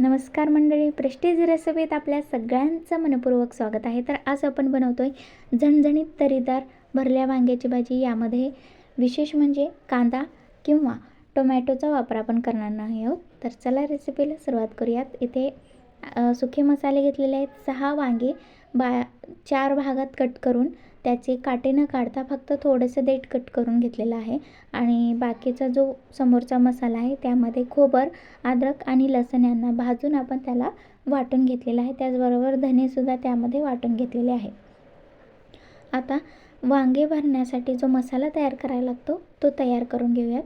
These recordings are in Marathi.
नमस्कार मंडळी प्रेस्टीज रेसिपीत आपल्या सगळ्यांचं मनपूर्वक स्वागत आहे. तर आज आपण बनवतो आहे झणझणीत तरीदार भरल्या वांग्याची भाजी. यामध्ये विशेष म्हणजे कांदा किंवा टोमॅटोचा वापर आपण करणार नाही आहोत. तर चला रेसिपीला सुरुवात करूयात. इथे सुके सुखे मसाले घेतलेले आहेत. सहा वांगे बा चार भागात कट करून त्याचे काटे न काढता फक्त थोडंसं देठ कट करून घेतलेलं आहे. आणि बाकीचा जो समोरचा मसाला आहे त्यामध्ये खोबर अद्रक आणि लसण यांना भाजून आपण त्याला वाटून घेतलेलं आहे. त्याचबरोबर धनेसुद्धा त्यामध्ये वाटून घेतलेले आहे. आता वांगे भरण्यासाठी जो मसाला तयार करायला लागतो तो तयार करून घेऊयात.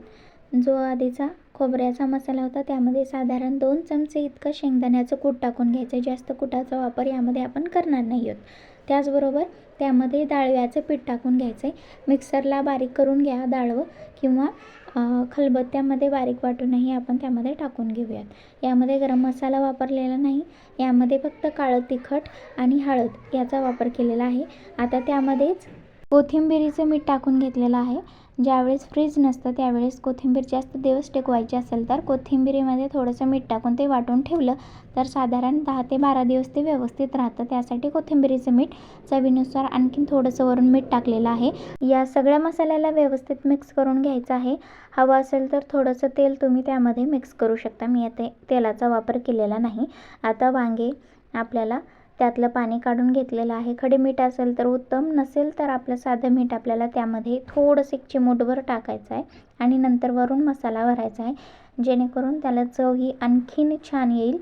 जो आधीचा खोबऱ्याचा मसाला होता त्यामध्ये साधारण दोन चमचे इतकं शेंगदाण्याचं कूट टाकून घ्यायचं. जास्त कुटाचा वापर यामध्ये आपण करणार नाही आहोत. त्याचबरोबर त्यामध्ये डाळव्याचं पीठ टाकून घ्यायचं आहे मिक्सरला बारीक करून घ्या डाळवं किंवा खलबत्त्यामध्ये बारीक वाटूनही आपण त्यामध्ये टाकून घेऊयात. यामध्ये गरम मसाला वापरलेला नाही. यामध्ये फक्त काळं तिखट आणि हळद याचा वापर केलेला आहे. आता त्यामध्येच कोथिंबिरीचं मीठ टाकून घेतलेलं आहे. ज्यावेळेस फ्रीज नसतं त्यावेळेस कोथिंबीर जास्त दिवस टिकवायची असेल तर कोथिंबिरीमध्ये थोडंसं मीठ टाकून ते वाटून ठेवलं तर साधारण दहा ते बारा दिवस ते व्यवस्थित राहतं. त्यासाठी कोथिंबिरीचं मीठ चवीनुसार आणखीन थोडंसं वरून मीठ टाकलेलं आहे. या सगळ्या मसाल्याला व्यवस्थित मिक्स करून घ्यायचं आहे. हवं असेल तर थोडंसं तेल तुम्ही त्यामध्ये मिक्स करू शकता. मी येथे तेलाचा वापर केलेला नाही. आता वांगे आपल्याला त्यातलं पाणी काढून घेतलेलं आहे. खडे मीठ असेल तर उत्तम नसेल तर आपलं साधं मीठ आपल्याला त्यामध्ये थोडंसं एक चिमूटभर टाकायचं आहे आणि नंतर वरून मसाला भरायचा आहे. जेणेकरून त्याला चव ही आणखीन छान येईल.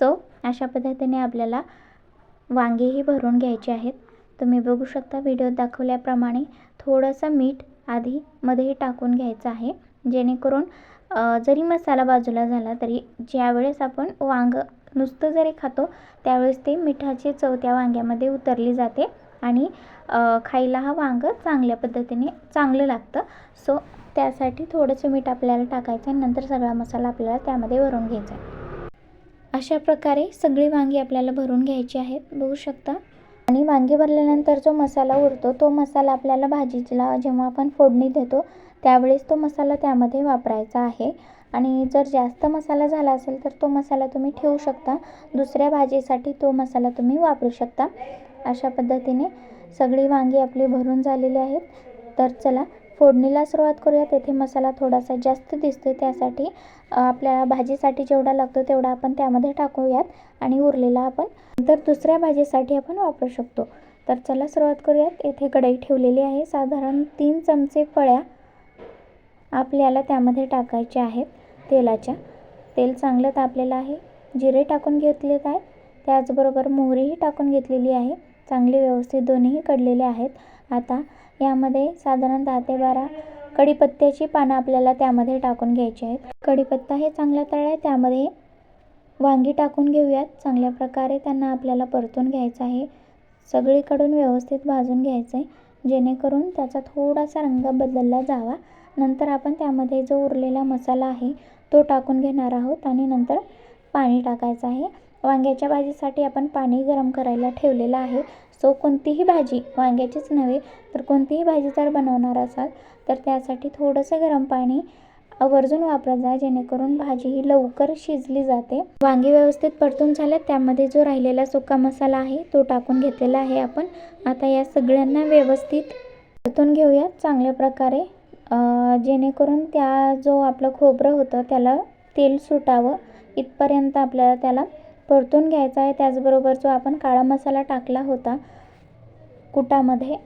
सो अशा पद्धतीने आपल्याला वांगेही भरून घ्यायचे आहेत. तुम्ही बघू शकता व्हिडिओत दाखवल्याप्रमाणे थोडंसं मीठ आधी मध्येही टाकून घ्यायचं आहे. जेणेकरून जरी मसाला बाजूला झाला तरी ज्यावेळेस आपण वांगं नुसतं जरी खातो त्यावेळेस ते मिठाची चव त्या वांग्यामध्ये उतरली जाते आणि खायला हा वांग चांगल्या पद्धतीने चांगलं लागतं. सो त्यासाठी थोडंसं मीठ आपल्याला टाकायचं आहे नंतर सगळा मसाला आपल्याला त्यामध्ये भरून घ्यायचा आहे. अशा प्रकारे सगळी वांगी आपल्याला भरून घ्यायची आहेत बघू शकता. आणि वांगी भरल्यानंतर जो मसाला उरतो तो मसाला आपल्याला भाजीला जेव्हा आपण फोडणी देतो त्यावेळेस तो मसाला त्यामध्ये वापरायचा आहे. आणि जर जास्त मसाला झाला असेल तर तो मसाला तुम्ही ठेवू शकता. दुसऱ्या भाजीसाठी तो मसाला तुम्ही वापरू शकता. अशा पद्धतीने सगळी वांगी आपली भरून झालेली आहेत. तर चला फोडणीला सुरुवात करूया तेथे मसाला थोडासा जास्त दिसतो त्यासाठी आपल्याला भाजीसाठी जेवढा लागतो तेवढा आपण त्यामध्ये टाकूयात आणि उरलेला आपण तर दुसऱ्या भाजीसाठी आपण वापरू शकतो. तर चला सुरुवात करूयात. येथे कढई ठेवलेली आहे. साधारण तीन चमचे फळ्या आपल्याला त्यामध्ये टाकायचे आहेत तेलाच्या. तेल चांगलं तापलेलं आहे. जिरे टाकून घेतलेत आहे त्याचबरोबर मोहरीही टाकून घेतलेली आहे. चांगली व्यवस्थित दोन्हीही कडलेले आहेत. आता यामध्ये साधारण दहा ते बारा कढीपत्त्याची पानं आपल्याला त्यामध्ये टाकून घ्यायची आहेत. कढीपत्ता हे चांगला तळ आहे. त्यामध्ये वांगी टाकून घेऊयात. चांगल्या प्रकारे त्यांना आपल्याला परतून घ्यायचं आहे. सगळीकडून व्यवस्थित भाजून घ्यायचं आहे जेणेकरून त्याचा थोडासा रंग बदलला जावा. नंतर आपण त्यामध्ये जो उरलेला मसाला आहे तो टाकून घेणार आहोत आणि नंतर पाणी टाकायचं आहे. वांग्याच्या भाजीसाठी आपण पाणी गरम करायला ठेवलेलं आहे. सो कोणतीही भाजी वांग्याचीच नव्हे तर कोणतीही भाजी जर बनवणार असाल तर त्यासाठी थोडंसं गरम पाणी आवर्जून वापरत जा जेणेकरून भाजी ही लवकर शिजली जाते. वांगी व्यवस्थित परतून झाल्यात. त्यामध्ये जो राहिलेला सुका मसाला आहे तो टाकून घेतलेला आहे आपण. आता या सगळ्यांना व्यवस्थित परतून घेऊयात चांगल्या प्रकारे जेणेकरून त्या जो आपलं खोबरं होतं त्याला तेल सुटावं. इथपर्यंत आपल्याला त्याला परतून घ्यायचा आहे. त्याचबरोबर जो आपण काळा मसाला टाकला होता कुटामध्ये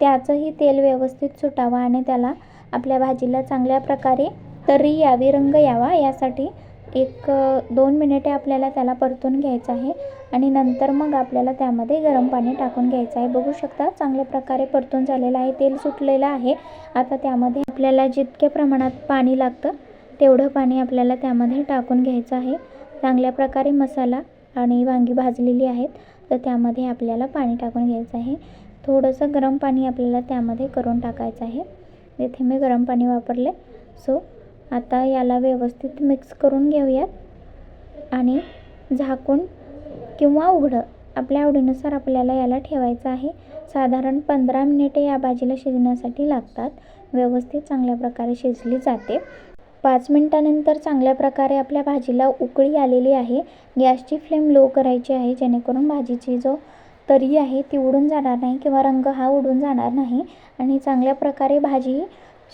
त्याचंही तेल व्यवस्थित सुटावं आणि त्याला आपल्या भाजीला चांगल्या प्रकारे तरी यावी रंग यावा यासाठी एक दोन मिनिटे आपल्याला त्याला परतून घ्यायचं आहे आणि नंतर मग आपल्याला त्यामध्ये गरम पाणी टाकून घ्यायचं आहे. बघू शकता चांगल्या प्रकारे परतून झालेलं आहे. तेल सुटलेलं आहे. आता त्यामध्ये आपल्याला जितक्या प्रमाणात पाणी लागतं तेवढं पाणी आपल्याला त्यामध्ये टाकून घ्यायचं आहे. चांगल्या प्रकारे मसाला आणि वांगी भाजलेली आहेत तर त्यामध्ये आपल्याला पाणी टाकून घ्यायचं आहे. थोडंसं गरम पाणी आपल्याला त्यामध्ये करून टाकायचं आहे. येथे मी गरम पाणी वापरले सो आता याला व्यवस्थित मिक्स करून घेऊयात. आणि झाकून किंवा उघडं. आपल्या आवडीनुसार आपल्याला याला ठेवायचं आहे. साधारण पंधरा मिनिटे या भाजीला शिजण्यासाठी लागतात. व्यवस्थित चांगल्या प्रकारे शिजली जाते. पाच मिनटानंतर चांगल्या प्रकारे आपल्या भाजीला उकळी आलेली आहे. गॅसची फ्लेम लो करायची आहे. जेणेकरून भाजीची जो तरी आहे ती उडून जाणार नाही किंवा रंग हा उडून जाणार नाही. आणि चांगल्या प्रकारे भाजी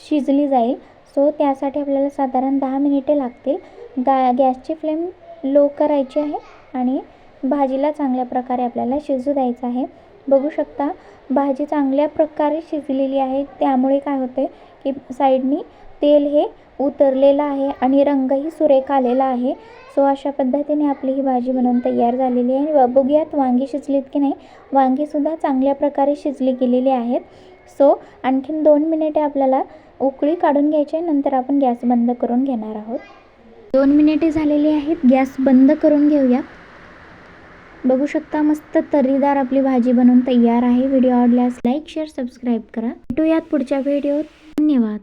शिजली जाईल. सो त्यासाठी आपल्याला साधारण दहा मिनिटे लागतील. गा गॅसची फ्लेम लो करायची आहे आणि भाजीला चांगल्या प्रकारे आपल्याला शिजू द्यायचं आहे. बघू शकता भाजी चांगल्या प्रकारे शिजलेली आहे. त्यामुळे काय होते की साईडनी तेल हे उतरलेलं आहे आणि रंगही सुरेख आलेला आहे. सो अशा पद्धतीने आपली ही भाजी बनवून तयार झालेली आहे. व बघूयात वांगी शिजलीत की नाही. वांगीसुद्धा चांगल्या प्रकारे शिजली गेलेली आहेत. सो आणखीन दोन मिनिटे आपल्याला उकळी काढून घ्यायची आहे. नंतर आपण गॅस बंद करून घेणार आहोत. दोन मिनिटे झालेली आहेत. गॅस बंद करून घेऊया. बघू शकता मस्त तर्रीदार आपली भाजी बनवून तयार आहे. व्हिडिओ आवडल्यास लाईक शेअर सबस्क्राईब करा. भेटूयात पुढच्या व्हिडिओत. धन्यवाद.